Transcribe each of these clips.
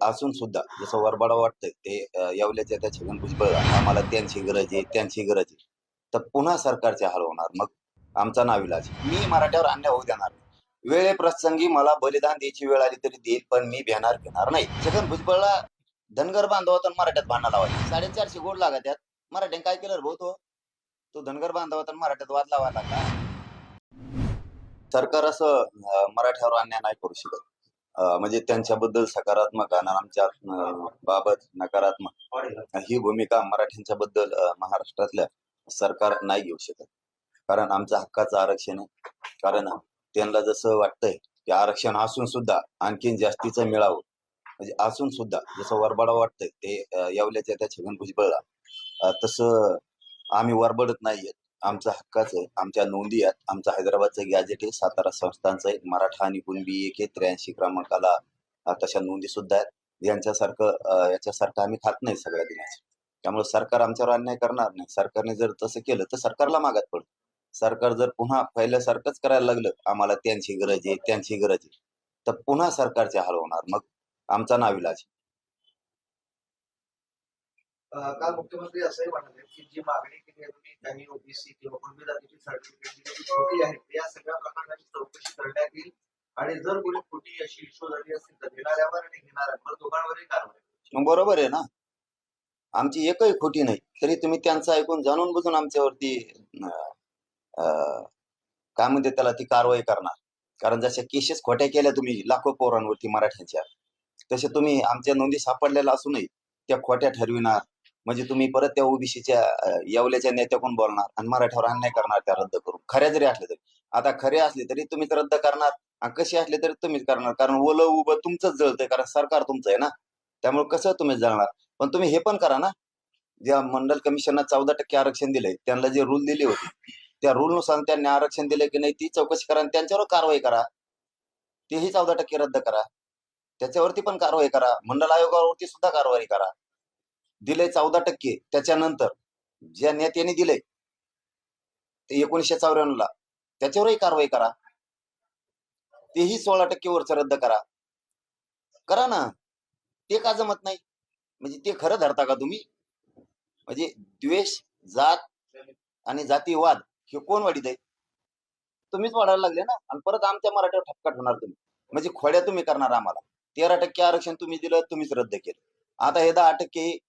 असून सुद्धा जसं वरबाडा वाटतंय ते अं, येवल्याच्या त्या छगन भुजबळ आम्हाला त्यांची गरज आहे त्यांची गरज आहे. तर पुन्हा सरकारचे हाल होणार. मग आमचा नाविलाज मी मराठ्यावर अन्याय होऊ देणार नाही. वेळे प्रसंगी मला बलिदान द्यायची वेळ आली तरी देईल पण मी भेणार घेणार नाही. छगन भुजबळला धनगर बांधवातून मराठ्यात भांडणं लावायचे. साडेचारशे गोड लागा त्यात मराठ्याने काय केलं भाऊ तो? तो धनगर बांधवातून मराठ्यात वाद लावा लागला. सरकार असं मराठ्यावर अन्याय नाही करू शकत. म्हणजे त्यांच्याबद्दल सकारात्मक आणि आमच्या बाबत नकारात्मक ही भूमिका मराठ्यांच्या बद्दल महाराष्ट्रातल्या सरकार नाही घेऊ शकत. कारण आमचं हक्काचं आरक्षण आहे. कारण त्यांना जसं वाटतंय की आरक्षण असून सुद्धा आणखीन जास्तीचं मिळावं. म्हणजे असून सुद्धा जसं वरबाडा वाटतंय ते येवल्याच्या त्या छगन भुजबळला. तसं आम्ही वरबडत नाहीयेत. आमचा हक्काच आहे. आमच्या नोंदी आहेत. आमचं हैदराबादचं गॅजेट आहे. सातारा संस्थांचं आहे मराठा आणि कुणबी एक आहे. त्र्याऐंशी क्रमांकाला तशा नोंदी सुद्धा आहेत. यांच्यासारखं याच्यासारखं आम्ही खात नाही सगळ्या दिनाचं. त्यामुळे सरकार आमच्यावर अन्याय करणार नाही. सरकारने जर तसं केलं तर सरकारला मागात पडतो. सरकार जर पुन्हा पहिल्यासारखंच करायला लागलं आम्हाला त्यांची गरज आहे त्यांची गरज आहे. तर पुन्हा सरकारचे हाल होणार. मग आमचा नाविलाज काल मुख्यमंत्री असंही म्हणाले की जी मागणी केली आहे तुम्ही काही ओबीसी किंवा कुणबी जातीची सर्टिफिकेट दिली खोटी आहे. या सगळ्या प्रकरणाची चौकशी करण्यात येईल आणि जर कोणी खोटी अशी इश्यू झाली असतील तर घेणाऱ्यावर आणि घेणाऱ्यावर दोघांवरही कारवाई बरोबर आहे ना? आमची एकही खोटी नाही. तरी तुम्ही त्यांचं ऐकून जाणून बुजून आमच्यावरती काय म्हणते त्याला ती कारवाई करणार. कारण जशा केसेस खोट्या केल्या तुम्ही लाखो पोरांवरती मराठ्यांच्या तसे तुम्ही आमच्या नोंदी सापडलेल्या असूनही त्या खोट्या ठरविणार. म्हणजे तुम्ही परत त्या ओबीसीच्या येवल्याच्या नेत्याकडून बोलणार आणि मराठ्यावर अन्याय करणार त्या रद्द करून. खऱ्या जरी असले तरी. आता खरे असले तरी तुम्हीच रद्द करणार आणि कसे असले तरी तुम्हीच करणार. कारण ओलं उभं तुमचंच जळतंय कारण सरकार तुमचं आहे ना. त्यामुळे कसं तुम्ही जळणार? पण तुम्ही हे पण करा ना. ज्या मंडल कमिशननं चौदा टक्के आरक्षण दिलंय त्यांना जे रूल दिले होते त्या रूलनुसार त्यांनी आरक्षण दिले की नाही ती चौकशी करा आणि त्यांच्यावर कारवाई करा. तेही चौदा टक्के रद्द करा. त्याच्यावरती पण कारवाई करा. मंडल आयोगावरती सुद्धा कारवाई करा. दिले चौदा टक्के. त्याच्यानंतर ज्या नेत्यांनी दिले ते एकोणीसशे चौऱ्याण्णव ला. त्याच्यावरही कारवाई करा. तेही सोळा टक्के वरच रद्द करा. करा ना. ते का जमत नाही? म्हणजे ते खरं धरता का तुम्ही? म्हणजे द्वेष जात आणि जातीवाद हे कोण वाढीत आहे? तुम्हीच वाढायला लागले ना. आणि परत आमच्या मराठीवर ठपकाट होणार तुम्ही. म्हणजे खोड्या तुम्ही करणार आम्हाला. तेरा टक्के आरक्षण तुम्ही दिलं तुम्हीच रद्द केलं. आता हे दहा टक्के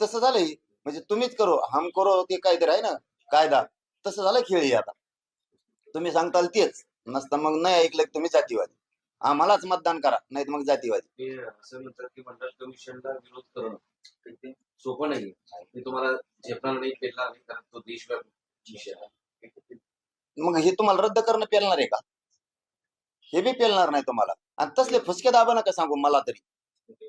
तसं झालंय. म्हणजे तुम्हीच करो हम करो ते काहीतरी आहे ना कायदा. तसं झालं खेळी आता. तुम्ही सांगताल तेच. नसतं मग नाही ऐकलं तुम्ही जातीवादी. आम्हालाच मतदान करा नाही मग जातीवादी. ते असं म्हणतात की मंडळ कमिशनला विरोध करणं तर ते सोपं नाही तुम्हाला झेपणार नाही नाही कारण तो देशव्यापी विषय आहे. मग हे तुम्हाला रद्द करणं पेलणार आहे का? हे बी पेलणार नाही तुम्हाला. आणि तसले फुसके दाबा नका सांगू मला तरी.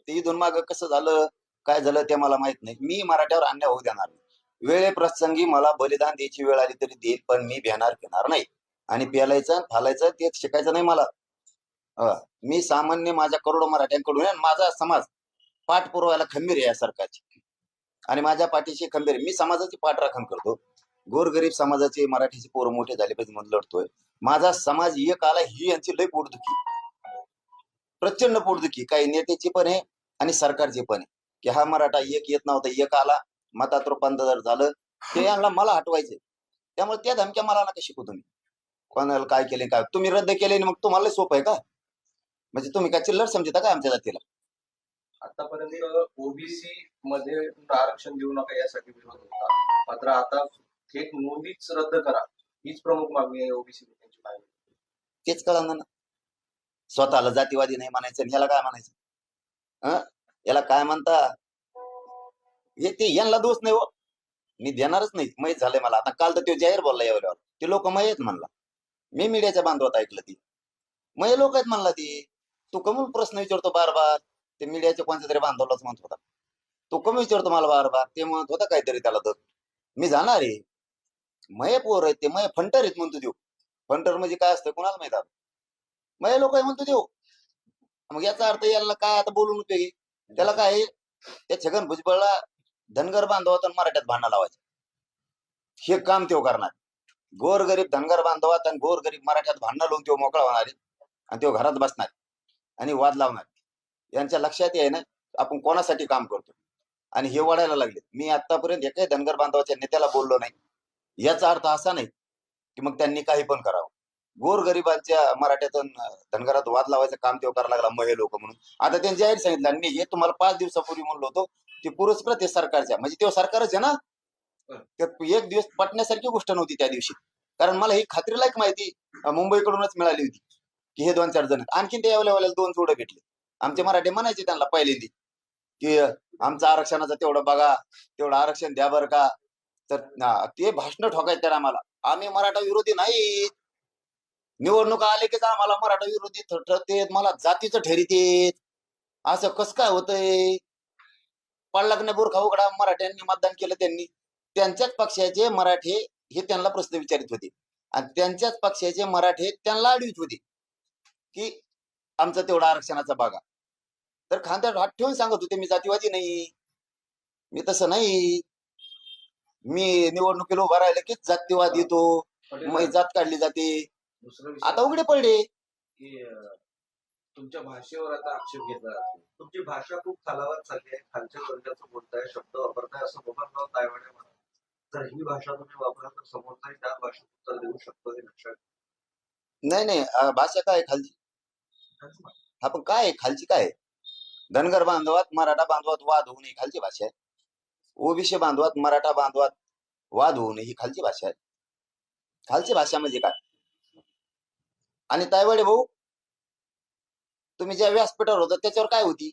ते इथून माग कसं झालं? काय झालं ते मला माहीत नाही. मी मराठ्यावर अन्याय होऊ देणार नाही. वेळे प्रसंगी मला बलिदान द्यायची वेळ आली तरी देईल पण मी भेणार घेणार नाही. आणि पेलायचं फालायचं ते शिकायचं नाही मला. मी सामान्य माझ्या करोडो मराठ्यांकडून माझा समाज पाठ पुरवायला खंबीर आहे या सरकारची. आणि माझ्या पाठीशी खंबीर मी समाजाची पाठराखण करतो. गोरगरीब समाजाचे मराठीचे पोरं मोठे झाले पाहिजे म्हणून लढतोय. माझा समाज एक आला ही यांची लय पोटदुखी. प्रचंड पोटदुखी. काही नेत्याची पण आहे आणि सरकारची पण आहे. की हा मराठा एक येत नव्हता एक आला. मतात रूपांतर झालं ते यांना मला हटवायचे. त्यामुळे त्या धमक्या मला नका शिकू तुम्ही. कोणाला काय केले काय? तुम्ही रद्द केले आणि मग तुम्हाला सोपं आहे का? म्हणजे तुम्ही काय चिल्लर समजता काय आमच्या जातीला? आतापर्यंत ओबीसी मध्ये आरक्षण देऊ नका यासाठी विरोध होता. मात्र आता थेट नोंदीच रद्द करा. हीच प्रमुख मागणी आहे ओबीसी तेच कळलं ना. स्वतःला जातीवादी नाही म्हणायचं आणि ह्याला काय म्हणायचं? हं? याला काय म्हणता? हे ते यांना दोष नाही हो. मी देणारच नाही. माहीत झालंय मला. आता काल तर तो जाहीर बोलला यावर ते लोक माहीत म्हणला. मी मीडियाच्या बांधवात ऐकलं ती. मय लोक आहेत म्हणला ती. तू कमूल प्रश्न विचारतो बार बार ते मीडियाच्या कोणत्या तरी बांधवलाच म्हणत होता. तो कमी विचारतो मला बार बार ते म्हणत होता काहीतरी त्याला तर. मी जाणार आहे. मये पोर आहेत ते. मये फंटर आहेत म्हणतो देऊ फंटर म्हणजे काय असतं कोणाला माहीत आता? मये लोक म्हणतो देऊ मग याचा अर्थ याला काय आता बोलून उपयोगी? त्याला काय आहे, त्या छगन भुजबळला धनगर बांधवात मराठ्यात भांडणं लावायचं. हे काम तो करणार. गोरगरीब धनगर बांधवात आणि गोरगरीब मराठ्यात भांडणं लावून तो मोकळा होणार आहे आणि तो घरात बसणार आणि वाद लावणार यांच्या लक्षात आहे ना आपण कोणासाठी काम करतो? आणि हे वाढायला लागले. मी आतापर्यंत एकाही धनगर बांधवाच्या नेत्याला बोललो नाही. याचा अर्थ असा नाही की मग त्यांनी काही पण करावं. गोरगरिबांच्या मराठ्यातून धनगरात वाद लावायचं काम तेव्हा करायला लागला महे लोक म्हणून. आता त्यांनी जाहीर सांगितलं आणि मी हे तुम्हाला पाच दिवसापूर्वी म्हणलो होतो ते पुरस्कृत आहे सरकारच्या. म्हणजे तेव्हा सरकारच आहे ना? त्यात एक दिवस पटण्यासारखी गोष्ट नव्हती त्या दिवशी. कारण मला ही खात्रीलायक माहिती मुंबईकडूनच मिळाली होती की हे दोन चार जण. आणखीन ते यावल्या दोन जोडे भेटले. आमचे मराठी म्हणायचे त्यांना पहिल्यांदी की आमचं आरक्षणाचं तेवढं बघा तेवढं आरक्षण द्या बरं का. तर ते भाषण ठोकायचे आम्हाला. आम्ही मराठा विरोधी नाही. निवडणुका आले की आम्हाला मराठा विरोधी ठरतेत मला जातीचं ठरीते असं कस काय होतंय? पडलाग बुरखा उघडा मराठ्यांनी मतदान केलं त्यांनी. त्यांच्याच पक्षाचे मराठे हे त्यांना प्रश्न विचारित होते. आणि त्यांच्याच पक्षाचे मराठे त्यांना अडवित होते. की आमचा तेवढा आरक्षणाचा भागा तर खांद्या हात ठेवून सांगत होते मी जातीवादी नाही. मी तसं नाही. मी निवडणुकीला उभा राहिलं की जातीवाद येतो. मग जात काढली जाते. दुसरा विषय आता उघडे पडले. की अं, तुमच्या भाषेवर आता आक्षेप घेतला जातो तुमची भाषा खूप खालावत चालली आहे. खालच्या दर्जाचं बोलताय शब्द वापरताय असं बबनराव तायवाडे म्हणा. तर ही भाषा तुम्ही वापरा तर समोरचाही त्या भाषेत उत्तर देऊ शकतो हे लक्षात नाही नाही अं, भाषा काय आहे खालची? घ्या. हा पण काय आहे? खालची काय आहे? धनगर बांधवात मराठा बांधवात वाद होऊ नये खालची भाषा आहे. ओबीसी बांधवात मराठा बांधवात वाद होऊ नये ही खालची भाषा आहे. खालची भाषा म्हणजे काय? आणि तायवाडे भाऊ तुम्ही ज्या व्यासपीठावर होता त्याच्यावर काय होती?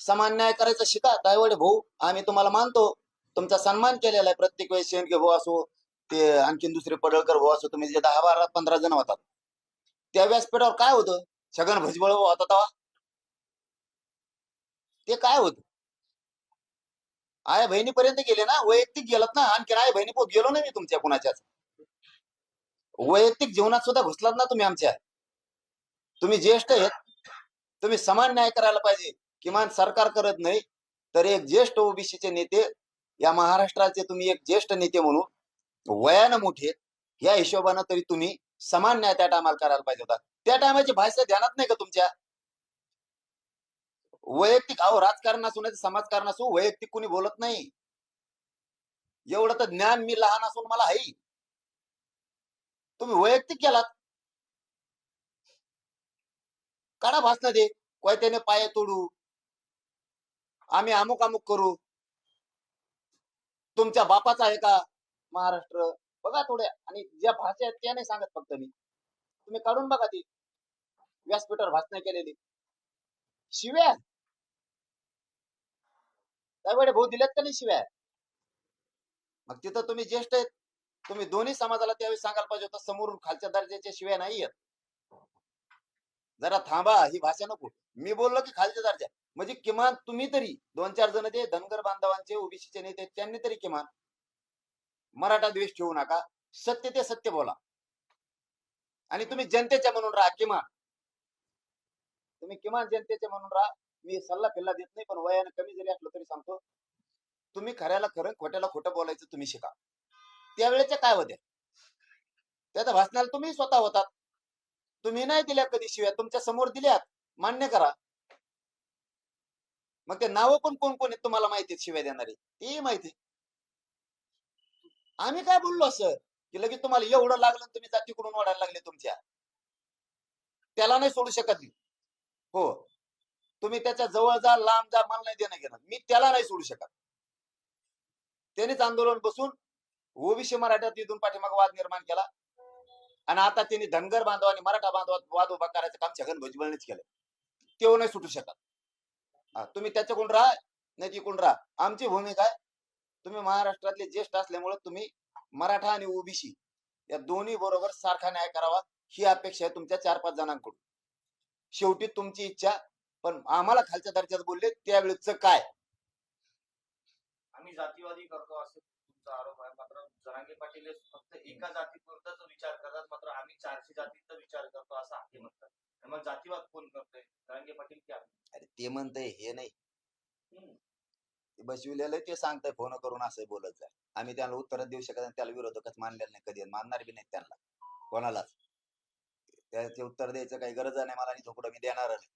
समान न्याय करायचा शिका. तायवाडे भाऊ आम्ही तुम्हाला मानतो. तुमचा सन्मान केलेला आहे प्रत्येक वेळेस शेणके भाऊ असो ते आणखीन दुसरे पडळकर भाऊ असो तुम्ही जे दहा बारा पंधरा जण होतात. त्या व्यासपीठावर काय होतं? छगन भुजबळ होता तेव्हा? ते काय होत? आया बहिणीपर्यंत गेले ना? वैयक्तिक गेलात ना? आणखी आया बहिणी पोत गेलो ना मी तुमच्या कुणाच्याच? वैयक्तिक जीवनात सुद्धा घुसलात ना तुम्ही आमच्या. तुम्ही ज्येष्ठ आहेत. तुम्ही समान न्याय करायला पाहिजे. किमान सरकार करत नाही तर एक ज्येष्ठ ओबीसीचे नेते या महाराष्ट्राचे तुम्ही एक ज्येष्ठ नेते म्हणून वयानं मोठे या हिशोबानं तरी तुम्ही समान न्याय त्या टायमाला करायला पाहिजे होता. त्या टायमाची भाषा ध्यानात नाही का तुमच्या? वैयक्तिक अहो राजकारण असू नाही समाजकारण असू वैयक्तिक कुणी बोलत नाही. एवढं तर ज्ञान मी लहान असून मला आहे. तुम्ही वैयक्तिक केलात काढा भासणं दे कोयत्याने पाय तोडू. आम्ही अमुक अमुक करू. तुमच्या बापाचा आहे का महाराष्ट्र? बघा थोड्या. आणि ज्या भाषा आहेत त्या नाही सांगत फक्त मी. तुम्ही काढून बघा ती. व्यासपीठावर भाषण केलेली. शिव्या. त्यावेळे भाऊ दिल्यात का नाही शिव्या? मग तिथं तुम्ही ज्येष्ठ आहेत. तुम्ही दोन्ही समाजाला त्यावेळी सांगायला पाहिजे होतं समोरून खालच्या दर्जाच्या शिव्या नाही येत जरा थांबा ही भाषा नको. मी बोललो की खालच्या दर्जा. म्हणजे किमान तुम्ही तरी दोन चार जण ते धनगर बांधवांचे ओबीसीचे नेते त्यांनी तरी किमान मराठा द्वेष ठेवू नका. सत्य ते सत्य बोला. आणि तुम्ही जनतेच्या म्हणून राहा किमान. तुम्ही किमान जनतेचे म्हणून राहा. मी सल्ला फिल्ला देत नाही पण वयानं कमी जरी असलो तरी सांगतो. तुम्ही खऱ्याला खरं खोट्याला खोटं बोलायचं तुम्ही शिका. त्यावेळेच्या काय होत्या? त्या भाषणाला तुम्ही स्वतः होतात. तुम्ही नाही दिल्या कधी शिव्या तुमच्यासमोर दिल्यात. मान्य करा. मग ते नावं पण कोण कोण आहेत तुम्हाला माहिती शिव्या देणारी? ती माहिती आम्ही काय बोललो असं? की लगेच तुम्हाला एवढं लागलं तुम्ही जातीकडून वाढायला लागले तुमच्या. त्याला नाही सोडू शकत मी. हो. तुम्ही त्याच्याजवळ जा लांब जा मला नाही देणं घेणं मी त्याला नाही सोडू शकत. त्यानेच आंदोलन बसून ओबीसी मराठ्यात इथून पाठीमाग वाद निर्माण केला. आणि आता त्यांनी धनगर बांधव आणि मराठा बांधवात वाद उभा करायचं काम छगन भुजबळनेच केलं तेव्हा नाही सुटू शकत. हा, तुम्ही त्याच्याकडून राहा नाही तिकडून राहा. आमची भूमिका आहे. तुम्ही महाराष्ट्रातले ज्येष्ठ असल्यामुळे तुम्ही मराठा आणि ओबीसी या दोन्ही बरोबर सारखा न्याय करावा ही अपेक्षा आहे तुमच्या चार पाच जणांकडून. शेवटी तुमची इच्छा पण आम्हाला खालच्या दर्जात बोलले त्यावेळेच काय? आम्ही जातीवादी करतो असं तुमचा आरोप आहे. मात्र जरांगे पाटील हे फक्त एका जातीपुरताच विचार करतात. मात्र आम्ही चारशे जातीचा विचार करतो असं आहे म्हणतात. मग जातीवाद कोण करतोय? जरांगे पाटील की? अरे ते म्हणतंय हे नाही. बसविलेलं ते सांगतंय फोन करून असं बोलत जाय आम्ही त्याला उत्तर देऊ शकत नाही त्याला विरोधकच मानलेलं नाही कधी मानणार बी नाही त्यांना. कोणालाच. त्याचे उत्तर द्यायचं काही गरज नाही मला आणि थोकडं मी देणार नाही.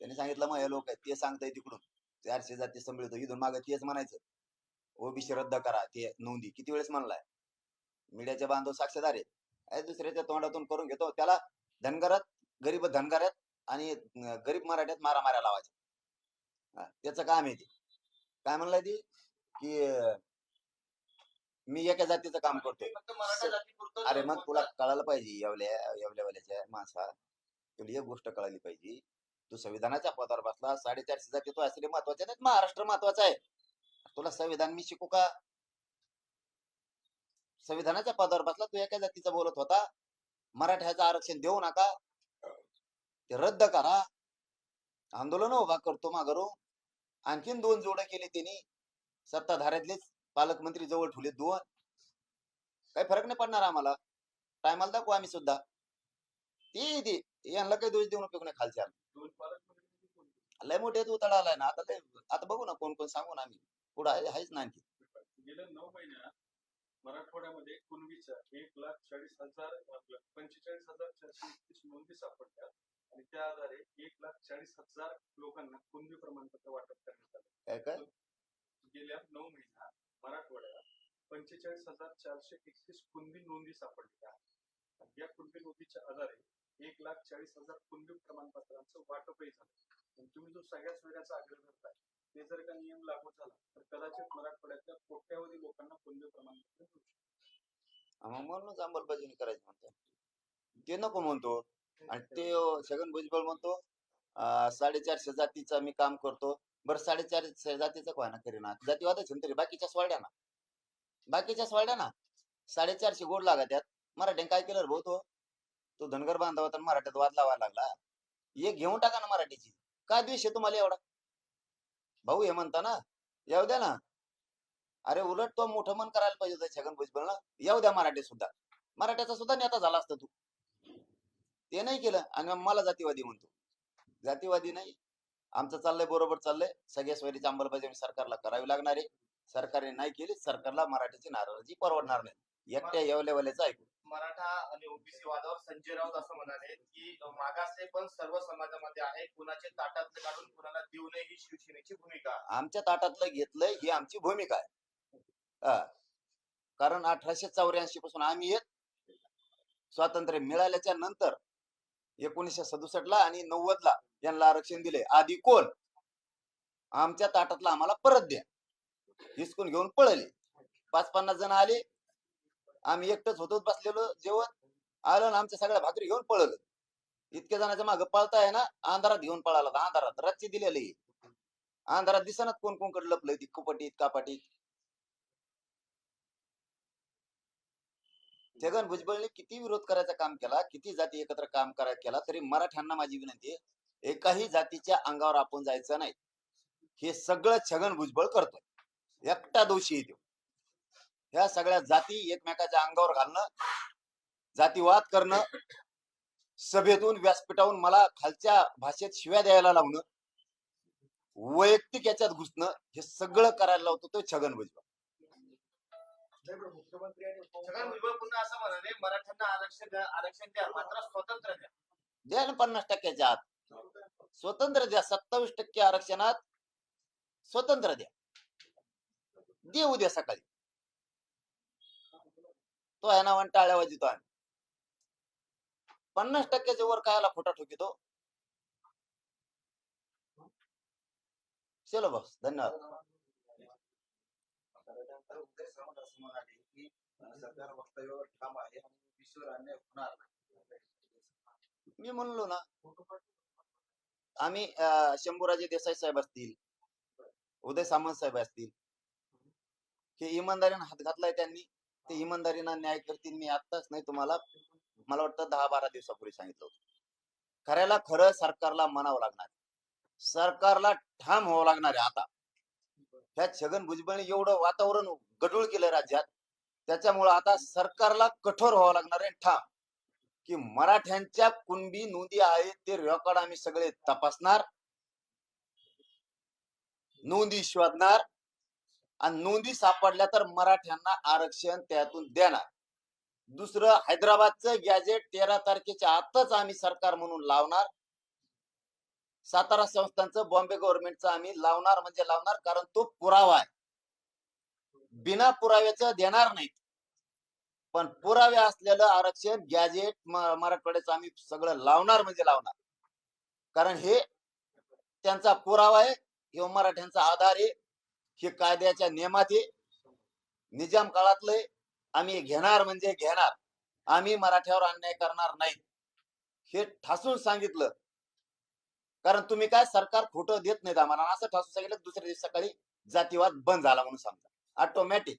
त्यांनी सांगितलं मग हे लोक आहेत ते सांगताय तिकडून. चारशे जाती संभळतो इथून मागे तेच म्हणायचं. ओबीसी रद्द करा ते नोंदी. किती वेळेस म्हणलाय? मीडियाचे बांधव साक्षीदार आहेत. दुसऱ्याच्या तोंडातून करून घेतो. त्याला धनगरात गरीब धनगरात आणि गरीब मराठ्यात मारा मारा लावायचे त्याचं काम आहे ते. काय म्हणलाय ती? की मी एका जातीचं काम जातीपुरतं अरे मग तुला कळायला पाहिजे येवल्या येवल्यावाल्याच्या माणसा. तुला एक गोष्ट कळाली पाहिजे. तू संविधानाच्या पदावर बसला साडेचारशे जाती तो असले महत्त्वाचे नाहीत महाराष्ट्र महत्त्वाचा आहे. तुला संविधान मी शिकू का? संविधानाच्या पदावर बसला तू एका जातीचा बोलत होता. मराठ्याचं आरक्षण देऊ नका. ते रद्द करा. आंदोलन उभा करतो मागरू आणखीन दोन जोड केले त्यांनी सत्ताधाऱ्यातलेच पालकमंत्री जवळ ठेवले दोन. काही फरक नाही पडणार आम्हाला. टायमाला दाखवू आम्ही सुद्धा. ते ती यांना काही दोष देऊन उपयोग नाही खालच्या. लय मोठे तू आलाय ना. आता लय आता बघू ना कोण कोण सांगू ना आम्ही. पुढे आहेच ना आणखी. गेल्या नऊ महिन्यात मराठवाड्यामध्ये कुणबीच्या एक लाख चाळीस हजार पंचेचाळीस हजार चारशे एकतीस नोंदी सापडल्या आणि त्या आधारे एक लाख चाळीस हजार लोकांना कुणबी प्रमाणपत्र वाटप करण्यात आलं. काय काय? गेल्या नऊ महिन्यात मराठवाड्यात पंचेचाळीस हजार चारशे एकतीस कुणबी नोंदी सापडलेल्या आहेत या कुणबी नोंदीच्या आधारे एक लाख चाळीस हजार कुणबी प्रमाणपत्रांचं वाटपही झालं. तुम्ही जो सगळ्याच वेळाचा आग्रह करताय ते जर का नियम लागू झाला तर कदाचित मराठवाड्यातल्या कोट्यावधी लोकांना पुण्य प्रमाणपत्र मिळू शकतो. म्हणूनच अंमलबजावणी करायची म्हणतो ते नको म्हणतो. आणि ते छगन भुजबळ म्हणतो साडेचारशे जातीचा मी काम करतो. बरं साडेचारशे जातीचा कोणा करीना? जातीवादच आहे ना तरी बाकीच्या सोडल्या ना. बाकीच्या सोडल्या ना. साडेचारशे गोड लागा त्यात. मराठ्याने काय केलं भाऊ तो? तो धनगर बांधव होता मराठ्यात वाद लावायला लागला. एक घेऊन टाका ना मराठीची. काय द्वेष आहे तुम्हाला एवढा? भाऊ हे म्हणता ना येऊ द्या ना. अरे उलट तो मोठं मन करायला पाहिजे होतं छगन भुजबळ ना. येऊ द्या मराठी सुद्धा. मराठ्याचा सुद्धा नेता झाला असता तू. ते नाही केलं आणि मला जातीवादी म्हणतो. जातीवादी नाही. आमचं चाललंय बरोबर चाललंय. सगळ्या सोयरीची अंमलबजावणी सरकारला करावी लागणार आहे. सरकारने नाही केली सरकारला मराठीची नाराजी परवडणार नाही. एकट्या येवल्यावाल्याचं ऐकू. मराठा आणि ओबीसी वादावर संजय राऊत असं म्हणाले की मागासले पण सर्व समाजामध्ये आहे. कुणाचे ताटातलं काढून कुणाला देऊ नये ही शिवसेनेची भूमिका. आहे. आमच्या ताटातलं घेतलंय ही आमची भूमिका आहे. हा. कारण अठराशे चौऱ्याऐंशी पासून आम्ही येत स्वातंत्र्य मिळाल्याच्या नंतर एकोणीसशे सदुसष्ट ला आणि नव्वद ला यांना आरक्षण दिले आधी कोण? आमच्या ताटातला आम्हाला परत द्या. हिसकून घेऊन पळले. पाच पन्नास जण आले आम्ही एकटंच होतोच बसलेलो जेवण आलं ना आमच्या सगळ्या भाकरी घेऊन पळलं. इतक्या जणांच्या मागे पळताय ना अंधारात घेऊन पळाला अंधारात. रातची दिलेली. अंधारात दिसनात कोण कोणकडे लपलंय ती कुपटीत कापाटीत. छगन भुजबळने किती विरोध करायचा काम केला किती जाती एकत्र काम करायला केला तरी मराठ्यांना माझी विनंती आहे एकाही जातीच्या अंगावर आपण जायचं नाही. हे सगळं छगन भुजबळ करतोय. एकटा दोषी येतो ह्या सगळ्या जाती एकमेकाच्या अंगावर घालणं जातीवाद करणं सभेतून व्यासपीठावरून मला खालच्या भाषेत शिव्या द्यायला लावणं वैयक्तिक याच्यात घुसणं हे सगळं करायला लावतो तो छगन भुजबळ. छगन पुन्हा असं म्हणाले मराठ्यांना आरक्षण द्या आरक्षण द्या मात्र स्वतंत्र द्या. द्या ना पन्नास टक्क्याच्या आत. स्वतंत्र द्या सत्तावीस टक्के आरक्षणात स्वतंत्र द्या. दे उद्या सकाळी. तो आहे ना वन टाळ्या वाजितो आम्ही पन्नास टक्क्याच्या वर कायला खोटा ठोकितो चलो बस धन्यवाद. आणि मी म्हणलो ना आम्ही शंभूराजे देसाई साहेब असतील उदय सामंत साहेब असतील हे इमानदारीने हात घातलाय त्यांनी. ते इमानदारीनं न्याय करतील मी आत्ताच नाही तुम्हाला मला वाटतं दहा बारा दिवसापूर्वी सांगितलं होतं. खऱ्याला खरं सरकारला म्हणावं लागणार. सरकारला ठाम व्हावं लागणार आहे आता. ह्या छगन भुजबळने एवढं वातावरण गडूळ केलं राज्यात. त्याच्यामुळं आता सरकारला कठोर व्हावं लागणार आहे ठाम. की मराठ्यांच्या कुणबी नोंदी आहेत ते रेकॉर्ड आम्ही सगळे तपासणार. नोंदी शोधणार. आणि नोंदी सापडल्या तर मराठ्यांना आरक्षण त्यातून देणार. दुसरं हैदराबादचं गॅजेट तेरा तारखेच्या आतच आम्ही सरकार म्हणून लावणार. सातारा संस्थांचं बॉम्बे गव्हर्नमेंटचं आम्ही लावणार म्हणजे लावणार कारण तो पुरावा आहे. बिना पुराव्याचं देणार नाहीत. पण पुरावे असलेलं आरक्षण गॅजेट मराठवाड्याचं आम्ही सगळं लावणार म्हणजे लावणार. कारण हे त्यांचा पुरावा आहे किंवा मराठ्यांचा आधार आहे. हे कायद्याच्या नियमात आहे. निजाम काळातले आम्ही घेणार म्हणजे घेणार. आम्ही मराठ्यावर अन्याय करणार नाही. हे ठासून सांगितलं. कारण तुम्ही काय सरकार खोटं देत नाहीत आम्हाला. असं ठासून सांगितलं दुसऱ्या दिवशी सकाळी जातीवाद बंद झाला म्हणून सांगता ऑटोमॅटिक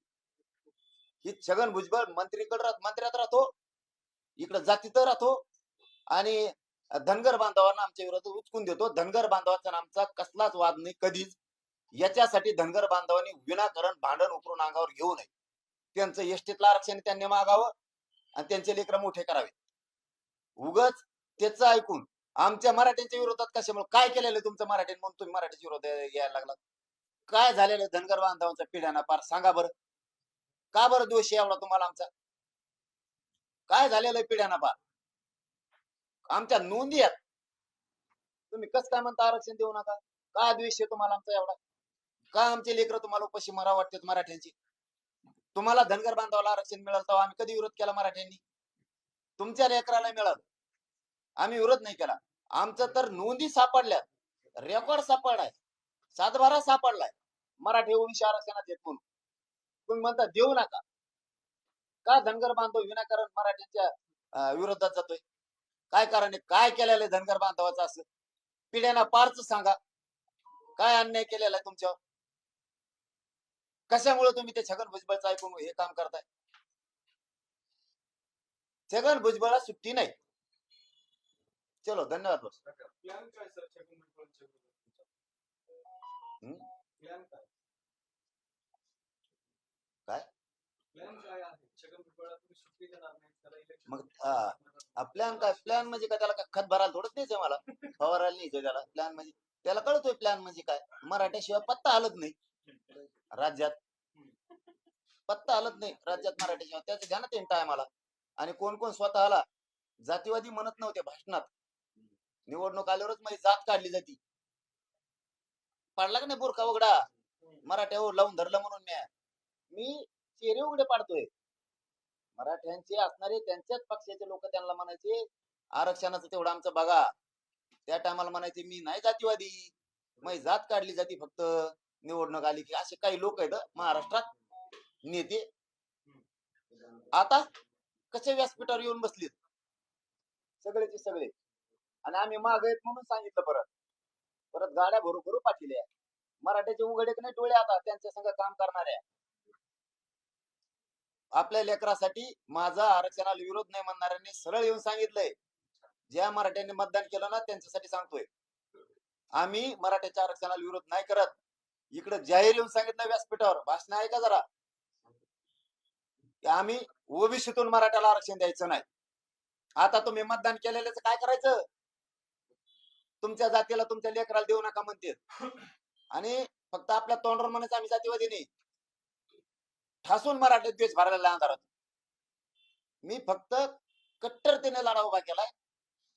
ही छगन भुजबळ मंत्रीकडे राहत मंत्र्यात राहतो. इकडे जातीत राहतो. आणि धनगर बांधवांना आमच्या विरोधात उचकून देतो. धनगर बांधवाचा आमचा कसलाच वाद नाही कधीच. याच्यासाठी धनगर बांधवांनी विनाकारण भांडण उकरून अंगावर घेऊ नये. त्यांचं एसटीतलं आरक्षण त्यांनी मागावं आणि त्यांचे लेकर मोठे करावे. उगच त्याचं ऐकून आमच्या मराठ्यांच्या विरोधात कशामुळे? काय केलेलं तुमचं मराठी म्हणून तुम्ही मराठीच्या विरोधात यायला लागला काय झालेलं धनगर बांधवांचा पिढ्याना पार? सांगा बरं. का बरं दोष एवढा तुम्हाला आमचा? काय झालेलं पिढ्याना पार? आमच्या नोंदी आहेत. तुम्ही कस काय म्हणता आरक्षण देऊ नका? काय द्वेष आहे तुम्हाला आमचा एवढा? का आमचे लेकर तुम्हाला उपाशी मरा वाटतात मराठ्यांची? तुम्हाला धनगर बांधवाला आरक्षण मिळालं तेव्हा आम्ही कधी विरोध केला मराठ्यांनी? तुमच्या लेकराला मिळालं. आम्ही विरोध नाही केला. आमचं तर नोंदी सापडल्यात. रेकॉर्ड सापडलाय. सातबारा सापडलाय. मराठी ओबीसी आरक्षणात येत म्हणून. तुम्ही म्हणता देऊ नका. का धनगर बांधव विनाकारण मराठ्यांच्या विरोधात जातोय? काय कारण आहे? काय केलेलं आहे धनगर बांधवाचं असं? पिढ्यांना पारच सांगा. काय अन्याय केलेला आहे तुमच्यावर? कशामुळे तुम्ही ते छगन भुजबळचं ऐकून हे काम करताय? छगन भुजबळला सुट्टी नाही चलो धन्यवाद बस काय मग प्लॅन काय? प्लॅन म्हणजे काय? त्याला खत भरायला थोडंच द्यायचंय मला? फवारायला नाही त्याला. प्लॅन म्हणजे त्याला कळतोय प्लॅन म्हणजे काय? मराठ्याशिवाय पत्ता हलत नाही. राज्यात. पत्ता हलत नाही. राज्यात मराठ्याशिवाय त्याचं ध्यानात येईन टायमाला. आणि कोण कोण स्वतःला जातीवादी म्हणत नव्हते भाषणात. निवडणूक आल्यावरच माझी जात काढली जाती. पाडला का नाही बुरका उघडा? मराठ्यावर लावून धरलं म्हणून म्या. मी चेहरे उघडे पाडतोय. मराठ्यांचे असणारे त्यांच्याच पक्षाचे लोक त्यांना म्हणायचे आरक्षणाचं तेवढं आमचं बघा. त्या टायमाला म्हणायचे मी नाही जातीवादी. माझी जात काढली जाती फक्त. निवडणूक आली की असे काही लोक आहेत महाराष्ट्रात नेते. आता कसे व्यासपीठावर येऊन बसलीत? सगळेचे सगळे. आणि आम्ही माग आहेत म्हणून सांगितलं परत. परत गाड्या भरू भरू पाठिल्या मराठ्याचे उघडे नाही डोळे आता त्यांच्या संग काम करणाऱ्या आपल्या लेकरासाठी माझा आरक्षणाला विरोध नाही म्हणणाऱ्यांनी सरळ येऊन सांगितलंय. ज्या मराठ्यांनी मतदान केलं ना त्यांच्यासाठी सांगतोय. आम्ही मराठ्याच्या आरक्षणाला विरोध नाही करत. इकडे जाहीर येऊन सांगितलं व्यासपीठावर. भाषण आहे का जरा आम्ही ओबीसीतून मराठ्याला आरक्षण द्यायचं नाही. आता तुम्ही मतदान केलेल्याच काय करायचं? तुमच्या जातीला तुमच्या लेकराला देऊ नका म्हणते आणि फक्त आपल्या तोंडावर म्हणायचं आम्ही जातीवादी नाही. ठासून मराठी द्वेष भरायला अंधारात. मी फक्त कट्टरतेने लढा उभा केलाय.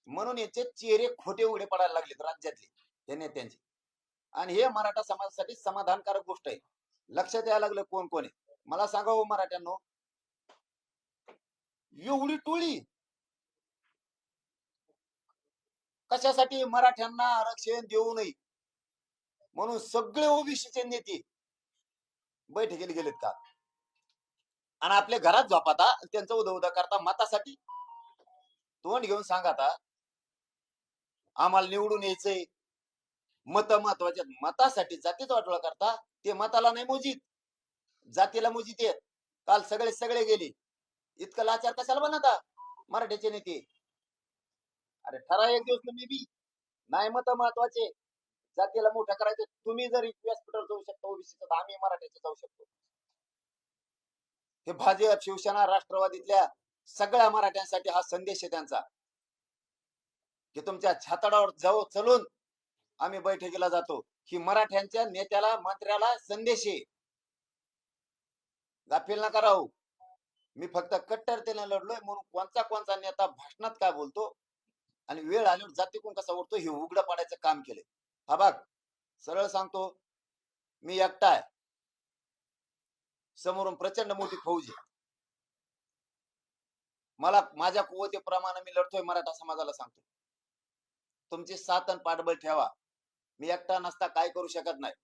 म्हणून याचे चेहरे खोटे उघडे पडायला लागलेत राज्यातले. त्या नेत्यांचे. आणि हे मराठा समाजासाठी समाधानकारक गोष्ट आहे. लक्षात यायला लागलं कोण कोण आहे. मला सांगा हो मराठ्यांनो. एवढी टोळी. कशासाठी मराठ्यांना आरक्षण देऊ नये? म्हणून सगळे ओबीसीचे नेते बैठकीला गेलेत का? आणि आपल्या घरात झोपाता त्यांचा उदा उदा करता मतासाठी? तोंड घेऊन सांगा आता. आम्हाला निवडून यायचंय. मत महत्त्वाचे मतासाठी जातीच वाटोळा करता ते मताला नाही मोजीत. जातीला मोजीत येत काल सगळे सगळे गेले. इतकं लाचार कशाला बनता? मराठ्याचे नेते. अरे ठरा एक दिवस तुम्ही बी. नाही मत महत्त्वाचे जातीला मोठं करायचं. तुम्ही जर व्यासपीठावर जाऊ शकता ओबीसीचं तर आम्ही मराठ्याचे जाऊ शकतो. हे भाजप शिवसेना राष्ट्रवादीतल्या सगळ्या मराठ्यांसाठी हा संदेश आहे त्यांचा. की तुमच्या छाताडावर जाऊ चलून आम्ही बैठकीला जातो ही मराठ्यांच्या नेत्याला मंत्र्याला संदेश आहे गाफील नका राहू. मी फक्त कट्टरतेने लढलोय म्हणून कोणचा कोणचा नेता भाषणात काय बोलतो आणि वेळ आल्यावर जातीकून कसा उडतो हे उघड पाडायचं काम केले हा बाग सरळ सांगतो मी एकटा आहे. समोरून प्रचंड मोठी फौज आहे. मला माझ्या कुवतेप्रमाणे मी लढतोय मराठा समाजाला सांगतो. तुमची सातन पाठबळ ठेवा. मी एकटा नसता काय करू शकत नाही.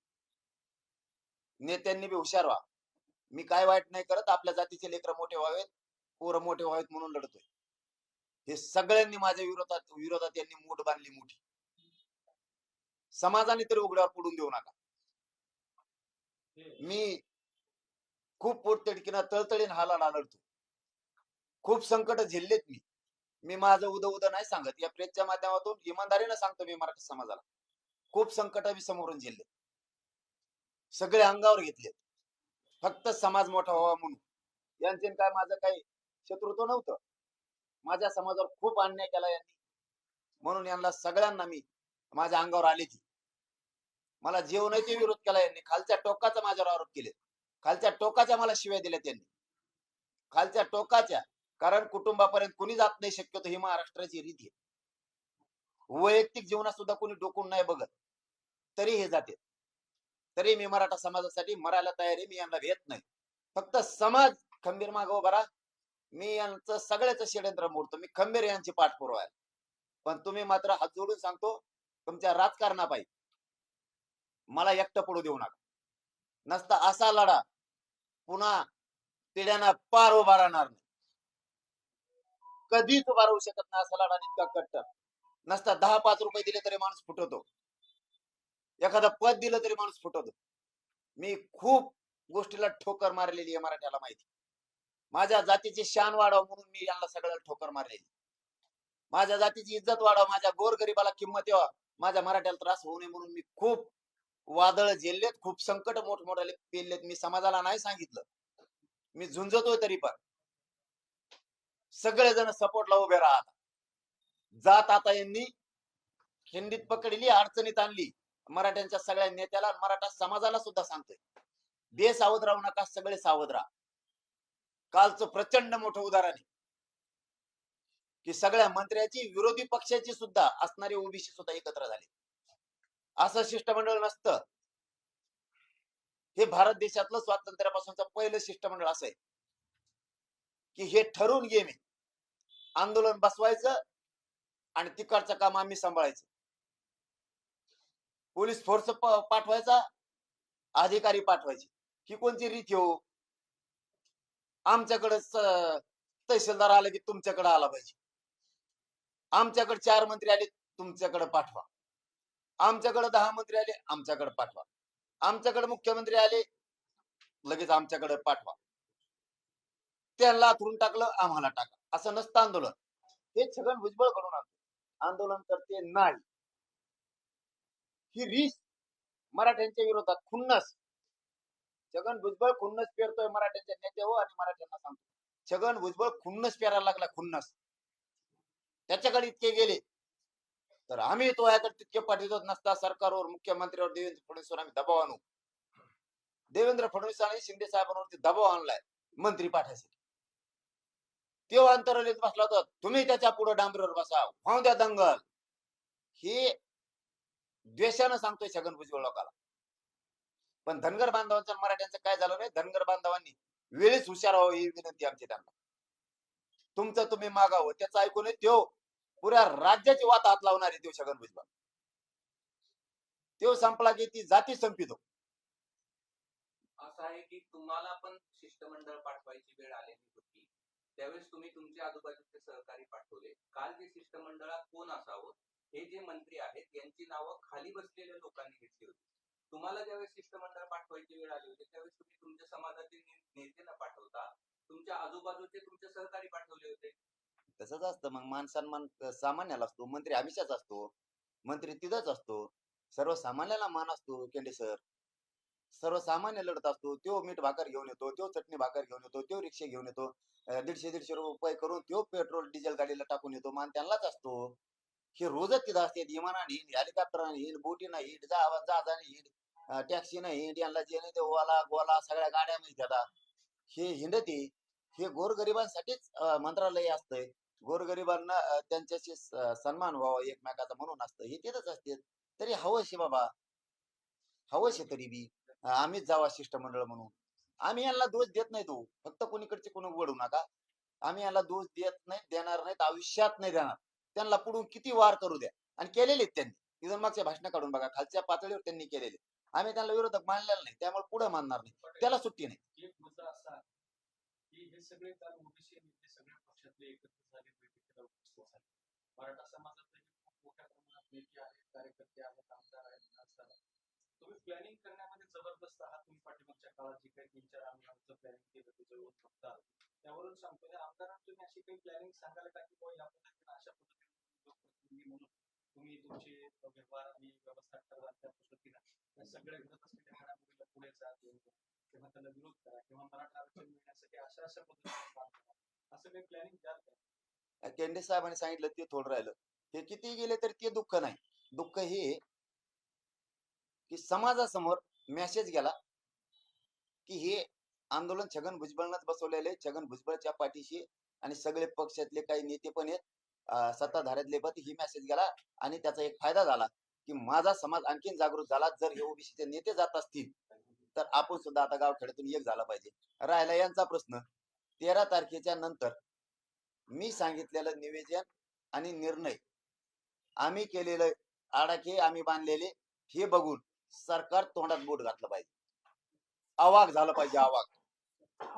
नेत्यांनी बी हुशार व्हा. मी काय वाईट नाही करत आपल्या जातीचे लेकर मोठे व्हावेत पोरं मोठे व्हावेत म्हणून लढतोय. हे सगळ्यांनी माझ्या विरोधात विरोधात यांनी मूठ बांधली मोठी. समाजाने तरी उघड्यावर पडून देऊ नका. मी खूप पोटतिडकीनं तळतळीन हाला लढतो. खूप संकट झेललेत मी. मी माझं उद उद नाही सांगत. या प्रेसच्या माध्यमातून इमानदारीनं सांगतो मी मराठी समाजाला. खूप संकट मी समोरून झेलले. सगळे अंगावर घेतले. फक्त समाज मोठा व्हावा म्हणून. यांचे काय माझं काही शत्रुत्व नव्हतं. माझ्या समाजावर खूप अन्याय केला यांनी. म्हणून यांना सगळ्यांना मी माझ्या अंगावर आली ती मला जेवणाचे विरोध केला यांनी. खालच्या टोकाचा माझ्यावर आरोप केले. खालच्या टोकाच्या मला शिव्या दिल्या त्यांनी खालच्या टोकाच्या. कारण कुटुंबापर्यंत कुणी जात नाही शक्यतो ही महाराष्ट्राची रीती आहे. वैयक्तिक जीवनात सुद्धा कोणी डोकून नाही बघत. तरी हे जाते. तरी मी मराठा समाजासाठी मरायला तयार आहे मी यांना भेट नाही. फक्त समाज खंबीर माग उभा मी यांचं सगळ्याच षडयंत्र मोडतो. मी खंबीर यांची पाठपुरावा. आहे पण तुम्ही मात्र हात जोडून सांगतो तुमच्या राजकारणापायी मला एकटं पडू देऊ नका. नसता असा लढा पुन्हा पिढ्यांना पार उभा राहणार नाही. कधीच उभा शकत नाही असा लढा इतका कट्टर. नसता दहा पाच रुपये दिले तरी माणूस फुटवतो. एखादं पद दिलं तरी माणूस फुटवतो. मी खूप गोष्टीला ठोकर मारलेली आहे मराठ्याला माहिती. माझ्या जातीची शान वाढव म्हणून मी यांना सगळ्याला ठोकर मारलेली. माझ्या जातीची इज्जत वाढव माझ्या गोरगरिबाला किंमत यावा माझ्या मराठ्याला त्रास होऊ नये म्हणून मी खूप वादळ झेललेत खूप संकट मोठमोठाले पेललेत. मी समाजाला नाही सांगितलं. मी झुंजतोय तरी पण. सगळेजण सपोर्टला उभे राहतात. जात आता यांनी खिंडीत पकडली अडचणीत आणली. मराठ्यांच्या सगळ्या नेत्याला मराठा समाजाला सुद्धा सांगतोय. बे सावध राहू नका सगळे सावध राहा. कालचं प्रचंड मोठं उदाहरण आहे. की सगळ्या मंत्र्याची विरोधी पक्षाची सुद्धा असणारी ओबीसी सुद्धा एकत्र झाले. असं शिष्टमंडळ नसतं. हे भारत देशातलं स्वातंत्र्यापासूनचं पहिलं शिष्टमंडळ असं आहे. की हे ठरवून गेम आहे आंदोलन बसवायचं आणि तिकडचं काम आम्ही सांभाळायचं. पोलीस फोर्स पाठवायचा अधिकारी पाठवायचे. ही कोणती रीत हो? आमच्याकडे तहसीलदार आला की तुमच्याकडे आला पाहिजे. आमच्याकडे चार मंत्री आले तुमच्याकडे पाठवा. आमच्याकडे दहा मंत्री आले आमच्याकडे पाठवा. आमच्याकडे मुख्यमंत्री आले लगेच आमच्याकडे पाठवा. त्यांना आथरून टाकलं आम्हाला टाका. असं नसतं आंदोलन. हे छगन भुजबळ करून आणतो. आंदोलन करते नाही. ही रीस मराठ्यांच्या विरोधात खुन्नस. छगन भुजबळ खुन्नस पेरतोय मराठ्यांच्या नेते हो आणि मराठ्यांना सांगतो. छगन भुजबळ खुन्नस पेरायला लागला खुन्नस. त्याच्याकडे इतके गेले. तर आम्ही तो याकडे तितके पाठवत नसता सरकारवर मुख्यमंत्रीवर देवेंद्र फडणवीसवर आम्ही दबाव आणू. देवेंद्र फडणवीसांनी शिंदे साहेबांवरती दबाव आणलाय. मंत्री पाठवायसाठी तेव्हा अंतरालीत बसला होता. तुम्ही त्याच्या पुढे डांबरीवर बसा. व्हाव द्या दंगल. हे द्वेषानं सांगतोय छगन भुजबळ लोकाला. पण धनगर बांधवांचं मराठ्यांचं काय झालं नाही? धनगर बांधवांनी वेळीच हुशार व्हावं ही विनंती आमची त्यांना. तुमचं तुम्ही मागावं त्याचं ऐकून त्यो पुऱ्या राज्याची वात हात लावणार आहे तो छगन भुजबळ. तो संपला की ती जाती संपितो असं आहे की तुम्हाला पण शिष्टमंडळ पाठवायची वेळ आली त्यावेळेस तुम्ही तुमच्या आजूबाजूचे सहकारी पाठवले. काल जे शिष्टमंडळात कोण असावं हे जे मंत्री आहेत यांची नावं खाली बसलेल्या लोकांनी घेतली होती. तुम्हाला ज्यावेळेस शिष्टमंडळ पाठवायची वेळ आली होती त्यावेळेस तुम्ही तुमच्या समाजाचे नेते न पाठवता. तुमच्या आजूबाजूचे तुमचे सहकारी पाठवले होते. तसंच असतं. मग मान सन्मान सामान्याला असतो मंत्री हमेशाच असतो मंत्री तिथंच असतो. सर्वसामान्याला मान असतो केंडे सर. सर्वसामान्य लढत असतो तो मीठ भाकर घेऊन येतो तो चटणी भाकर घेऊन येतो तो रिक्षा घेऊन येतो दीडशे दीडशे रुपये करून तो पेट्रोल डिझेल गाडीला टाकून येतो मान त्यांनाच असतो. हे रोजच तिथं असते विमानाने हिंड हेलिकॉप्टरने हिंड बोटीनं हिंड जहाजाने हिंड टॅक्सीनं हिंड यांना जे नाही ते ओला गोला सगळ्या गाड्या माहिती आता हे हिंडते हे गोरगरिबांसाठीच मंत्रालय असतंय. गोरगरिबांना त्यांच्याशी सन्मान व्हावा एकमेकाचा म्हणून असतं. हे तिथंच असते. तरी हवं शे बाबा. हवंशी तरी बी. आम्हीच जावा शिष्टमंडळ म्हणून. आम्ही यांना दोष देत नाही तो. फक्त कोणीकडचे कोणी वडू नका. आम्ही यांना दोष देत नाही देणार नाहीत आयुष्यात नाही देणार. त्यांना पुढून किती वार करू द्या. आणि केलेले त्यांनी. इथं मागच्या भाषण काढून बघा खालच्या पातळीवर त्यांनी केलेले आम्ही त्यांना विरोधक मानलेला नाही त्यामुळे पुढे मानणार नाही. त्याला सुट्टी नाही. एक मुद्दा असा आहे की हे सगळे काल ओबीसी नेते सगळ्या पक्षातले एकत्र झाले बैठकीला उपस्थित झाले. मराठा समाजातले खूप मोठ्या प्रमाणात नेते आहेत कार्यकर्ते आहेत आमदार आहेत खासदार आहेत. तुम्ही प्लॅनिंग करण्यामध्ये जबरदस्त आहात तुम्ही पाठीमागच्या काळात जे काही तीन चार आमदारांचं प्लॅनिंग केलं ते जवळ फक्त त्यावरून सांगतो या आमदारांना तुम्ही अशी काही प्लॅनिंग सांगायला का की बुवा या पद्धतीने अशा पद्धतीने लोकप्रतिनिधी म्हणून तुम्ही तुमचे व्यवहार आणि व्यवस्था करा त्या पद्धतीनं. या सगळ्या घडत असलेल्या घडामोडीला पुढे जा किंवा त्याला विरोध करा किंवा मराठा आरक्षण मिळण्यासाठी अशा अशा पद्धतीने काम करा. असं काही प्लॅनिंग द्याल का केंडे साहेबांनी सांगितलं ते थोडं राहिलं. ते किती गेले तरी ते दुःख नाही. दुःख हे की समाजासमोर मेसेज गेला की हे आंदोलन छगन भुजबळनंच बसवलेले छगन भुजबळच्या पाठीशी आणि सगळे पक्षातले काही नेते पण आहेत. सत्ताधाऱ्यातले पण ही मेसेज गेला आणि त्याचा एक फायदा झाला की माझा समाज आणखीन जागृत झाला. जर हे ओबीसीचे नेते जात असतील तर आपण सुद्धा आता गावखेड्यातून एक झाला पाहिजे. राहिला यांचा प्रश्न. तेरा तारखेच्या नंतर मी सांगितलेलं निवेदन आणि निर्णय आम्ही केलेलं आडाखे आम्ही बांधलेले हे बघून सरकार तोंडात बोट घातलं पाहिजे. अवाक झालं पाहिजे अवाक.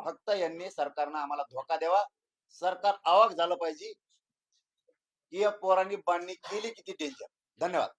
फक्त यांनी सरकारनं आम्हाला धोका द्यावा. सरकार अवाक झालं पाहिजे. की या पोरांनी बांधणी केली किती डेंजर धन्यवाद.